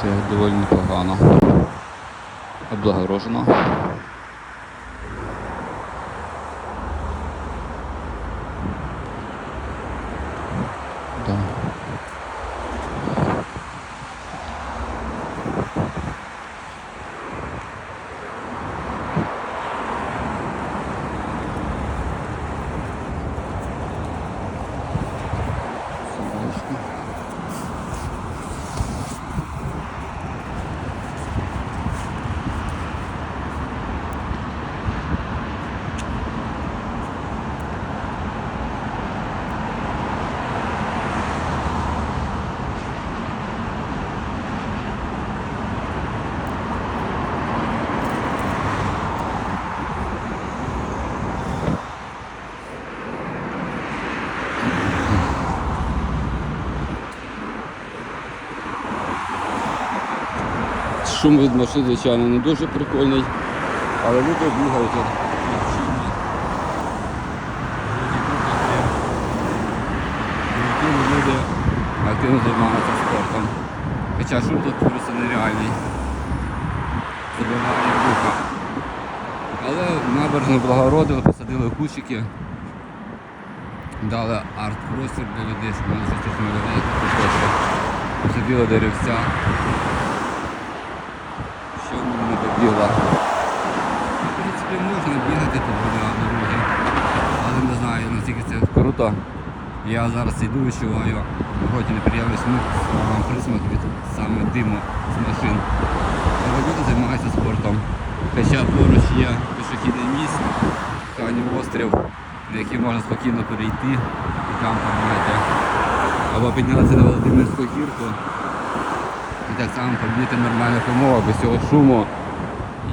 Це доволі непогано. Облагорожено. Шум від машин, звичайно, не дуже прикольний, але люди бігають. як хлопчині. Люди активно займаються спортом. Хоча шум тут просто нереальний. Забиває вуха. Але набережно благородили, посадили кущики, дали арт-простір для людей, щоб вони тут малювати, посадили деревця. Що. В принципі, можна бігати тут буде на дорогі, але не знаю, наскільки це круто. Я зараз йду, відчуваю вроді неприємний смуг присмак від саме диму з машин. Люди займаються спортом. Хоча поруч є пішохідний міст, Канів острів, на який можна спокійно перейти і там погуляти. Або піднятися на Володимирську гірку. І так само побіти в нормальних умовах, без цього шуму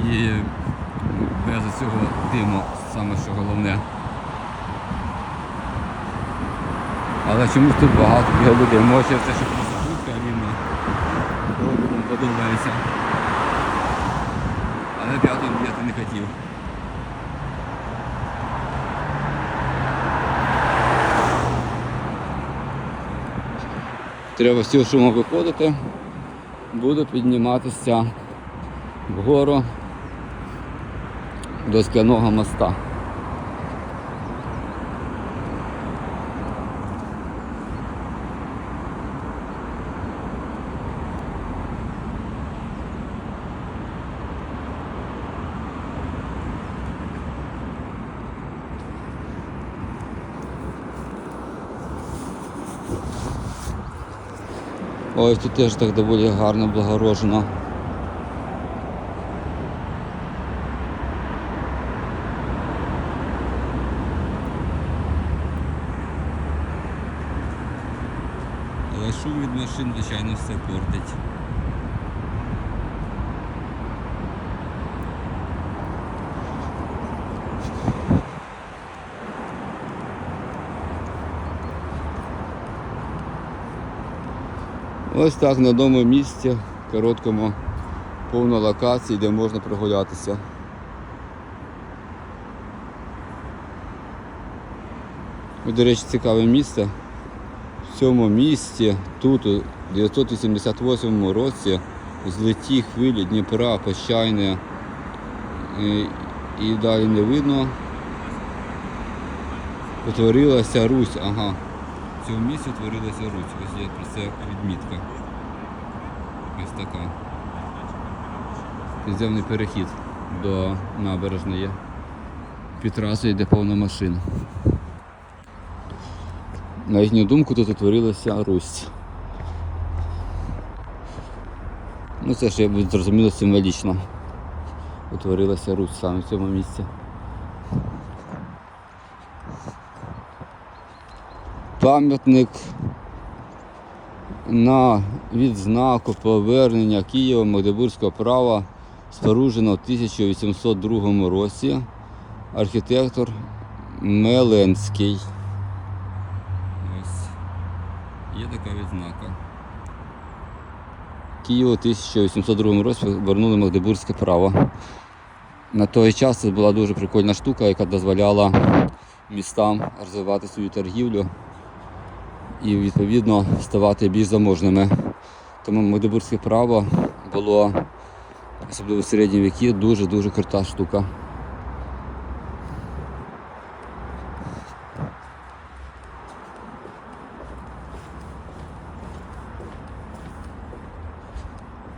і без цього диму, саме що головне. Але чомусь тут багато людей. Може це ще просто шутка рівно. Людям подобається. Але п'ятий бігати не хотів. Треба з цього шуму виходити. Буду підніматися вгору до скляного моста. Ой, тут теж так доволі гарно благорожено. Але шум від машин, звичайно, все портить. Ось так на одному місці, короткому, повно локації, де можна прогулятися. До речі, цікаве місце. В цьому місті тут у 988 році злеті хвилі Дніпра, Пощайне і, і далі не видно. Утворилася Русь, ага. В цьому місці утворилася Русь. Ось є це відмітка. Ось така. Підземний перехід до набережної. Під трасою йде повна машин. На їхню думку тут утворилася Русь. Ну це ж я зрозуміло символічно. Утворилася Русь саме в цьому місці. Пам'ятник на відзнаку повернення Києва Магдебурзького права споруджено в 1802 році архітектор Меленський. Ось є така відзнака. Києву в 1802 році повернули Магдебурзьке право. На той час це була дуже прикольна штука, яка дозволяла містам розвивати свою торгівлю і відповідно ставати більш заможними. Тому Магдебурзьке право було, особливо в середні віки, дуже-дуже крута штука.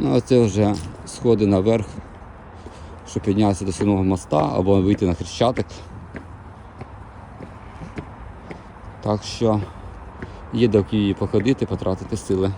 Ну, а це вже сходи наверх, щоб піднятися до самого моста або вийти на хрещатик. Так що є до Києві походити, потратити сили.